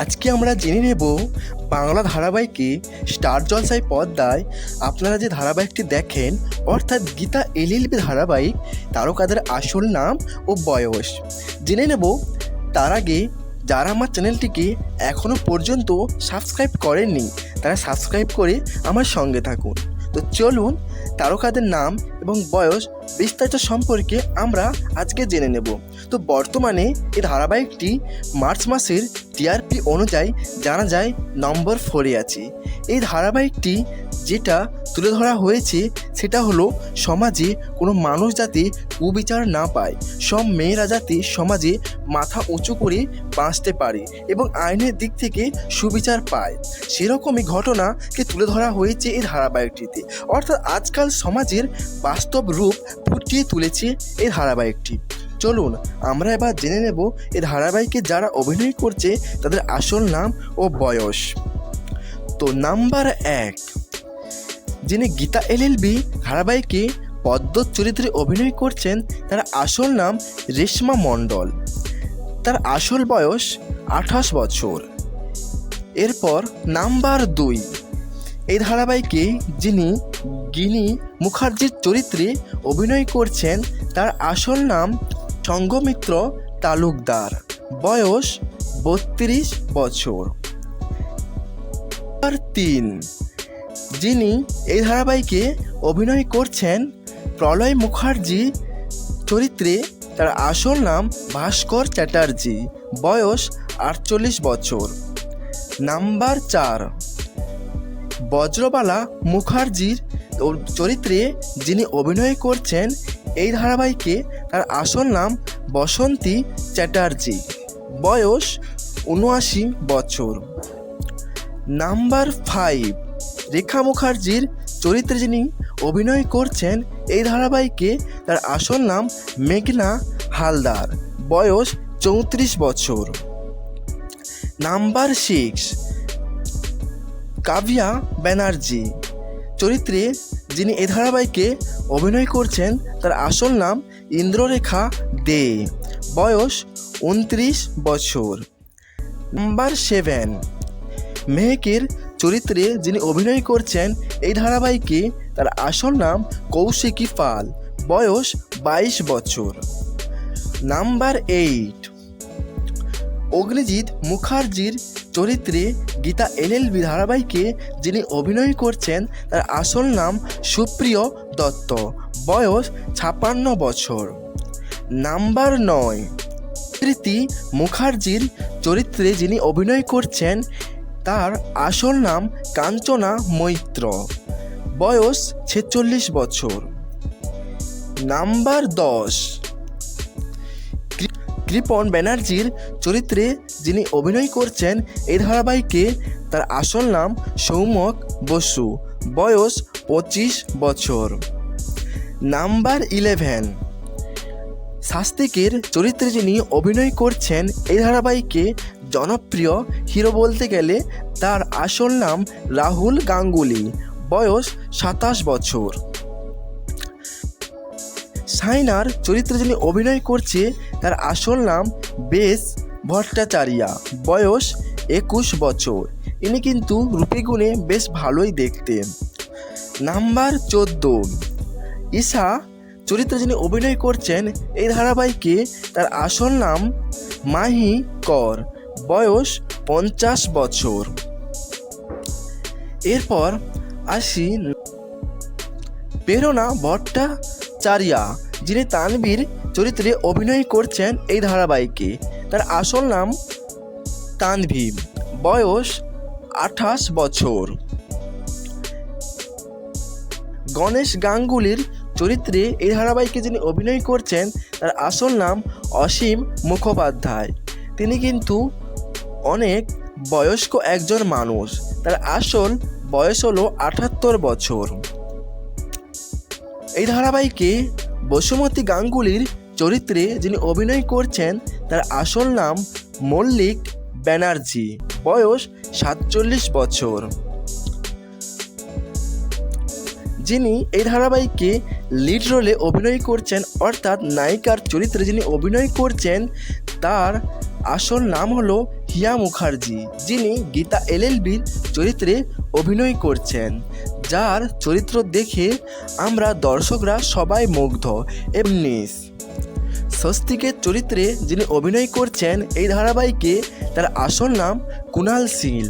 আজকে আমরা জেনে নেব বাংলা ধারাবাহিকে স্টার জলসায় পর্দায় আপনারা যে ধারাবাহিকটি দেখেন, অর্থাৎ গীতা এলএলবি ধারাবাহিক, তারকাদের আসল নাম ও বয়স। জেনে নেব তার আগে যারা আমার চ্যানেলটিকে এখনও পর্যন্ত সাবস্ক্রাইব করেননি, তারা সাবস্ক্রাইব করে আমার সঙ্গে থাকুন। তো চলুন, তারকাদের নাম এবং বয়স বিস্তারিত সম্পর্কে আমরা আজকে জেনে নেব। তো বর্তমানে এই ধারাবাহিকটি মার্চ মাসের টিআরপি অনুযায়ী জানা যায় নম্বর ফোরে আছে। এই ধারাবাহিকটি যেটা তুলে ধরা হয়েছে সেটা হলো সমাজে কোনো মানুষ যাতে কুবিচার না পায়, সব মেয়েরা যাতে সমাজে মাথা উঁচু করে বাঁচতে পারে এবং আইনের দিক থেকে সুবিচার পায়। সেরকমই ঘটনাকে তুলে ধরা হয়েছে এই ধারাবাহিকটিতে। অর্থাৎ আজকাল সমাজের বাস্তব রূপ ফুটিয়ে তুলেছে এই ধারাবাহিকটি। চলুন, আমরা এবার জেনে নেব এই ধারাবাহিকে যারা অভিনয় করছে, তাদের আসল নাম ও বয়স। তো নাম্বার এক, যিনি গীতা এলএলবি ধারাবাহিকে পদ্ম চরিত্রে অভিনয় করছেন, তার আসল নাম রেশমা মণ্ডল। তার আসল বয়স আঠাশ বছর। এরপর নাম্বার দুই এই ধারাবাহিকে যিনি গিনি মুখার্জির চরিত্রে অভিনয় করছেন, তার আসল নাম সঙ্গমিত্র তালুকদার। বয়স বত্রিশ বছর। তিন। যিনি এই ধারাবাহিকে অভিনয় করছেন, প্রলয় মুখার্জি চরিত্রে তার আসল নাম ভাস্কর চ্যাটার্জি। বয়স আটচল্লিশ বছর। নাম্বার চার। বজ্রবালা মুখার্জির চরিত্রে যিনি অভিনয় করছেন, এই ধারাবাহিকে তার আসল নাম বসন্তী চ্যাটার্জি। বয়স উনআশি বছর। নাম্বার ফাইভ, রেখা মুখার্জির চরিত্রে যিনি অভিনয় করছেন, এই ধারাবাহিকে তার আসল নাম মেঘনা হালদার। বয়স চৌত্রিশ বছর। Number six Kavya Banerjee. চরিত্রে যিনি এ ধারাবাহিকে অভিনয় করছেন, তার আসল নাম ইন্দ্ররেখা দে। বয়স উনত্রিশ বছর। Number seven. মেহেকের চরিত্রে যিনি অভিনয় করছেন এই ধারাবাহিকে তার আসল নাম কৌশিকী পাল। বয়স বাইশ বছর। Number eight. অগ্নিজিৎ মুখার্জির চরিত্রে গীতা এলএলবি ধারাবাহিকে যিনি অভিনয় করছেন, তার আসল নাম সুপ্রিয় দত্ত। বয়স ছাপান্ন বছর। নাম্বার নয়। কৃতি মুখার্জির চরিত্রে যিনি অভিনয় করছেন, তার আসল নাম কাঞ্চনা মৈত্র। বয়স ছেচল্লিশ বছর। নাম্বার দশ। কৃপন ব্যানার্জির চরিত্রে যিনি অভিনয় করছেন, এই ধারাবাহিকে তার আসল নাম সৌমক বসু। বয়স পঁচিশ বছর। Number eleven. শাস্তিকের চরিত্রে যিনি অভিনয় করছেন, এই ধারাবাহিকে জনপ্রিয় হিরো বলতে গেলে তার আসল নাম রাহুল গাঙ্গুলি। বয়স সাতাশ বছর। সাইনার চরিত্রে যিনি অভিনয় করছে তার আসল নাম বেশ ভট্টাচারিয়া। বয়স একুশ বছর। ইনি কিন্তু রূপেগুণে বেশ ভালোই দেখতেন। নাম্বার চোদ্দ। ঈশা চরিত্রে যিনি অভিনয় করছেন এই ধারাবাহিকে। তার আসল নাম মাহি কর। বয়স পঞ্চাশ বছর। এরপর আসি প্রেরণা ভট্টাচারিয়া, যিনি তানবীর চরিত্রে অভিনয় করছেন এই ধারাবাহিকে। তার আসল নাম তানভি বয়স আঠাশ বছর। গণেশ গাঙ্গুলির চরিত্রে এই ধারাবাহিকে যিনি অভিনয় করছেন, তার আসল নাম অসীম মুখোপাধ্যায়। তিনি কিন্তু অনেক বয়স্ক একজন মানুষ। তার আসল বয়স হলো আটাত্তর বছর। এই ধারাবাহিকে বসুমতী গাঙ্গুলির চরিত্রে যিনি অভিনয় করছেন, তার আসল নাম মল্লিক ব্যানার্জি। বয়স সাতচল্লিশ বছর। যিনি এই ধারাবাহিকে লিড রোলে অভিনয় করছেন, অর্থাৎ নায়িকার চরিত্রে যিনি অভিনয় করছেন, তার আসল নাম হলো হিয়া মুখার্জি, যিনি গীতা এলএলবির চরিত্রে অভিনয় করছেন, যার চরিত্র দেখে আমরা দর্শকরা সবাই মুগ্ধ। এমনিস স্বস্তিকের চরিত্রে যিনি অভিনয় করছেন, এই ধারাবাহিকে তার আসল নাম কুনাল সিল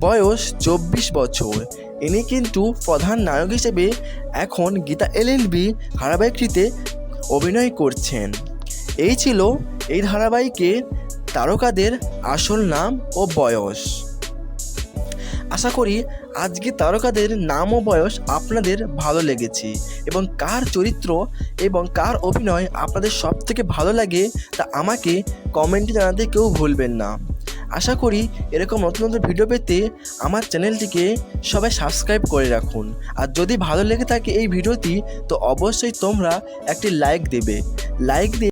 বয়স চব্বিশ বছর। ইনি কিন্তু প্রধান নায়ক হিসেবে এখন গীতা এলএলবি ধারাবাহিকটিতে অভিনয় করছেন। এই ছিল এই ধারাবাহিকের তারকাদের আসল নাম ও বয়স। আশা করি আজকে তারকাদের নাম ও বয়স আপনাদের ভালো লেগেছে। এবং কার চরিত্র এবং কার অভিনয় আপনাদের সব থেকে ভালো লাগে তা আমাকে কমেন্টে জানাতে কেউ ভুলবেন না। আশা করি এরকম নতুন নতুন ভিডিও পেতে আমার চ্যানেলটিকে সবাই সাবস্ক্রাইব করে রাখুন। আর যদি ভালো লেগে থাকে এই ভিডিওটি তো অবশ্যই তোমরা একটি লাইক দেবে। লাইক দিয়ে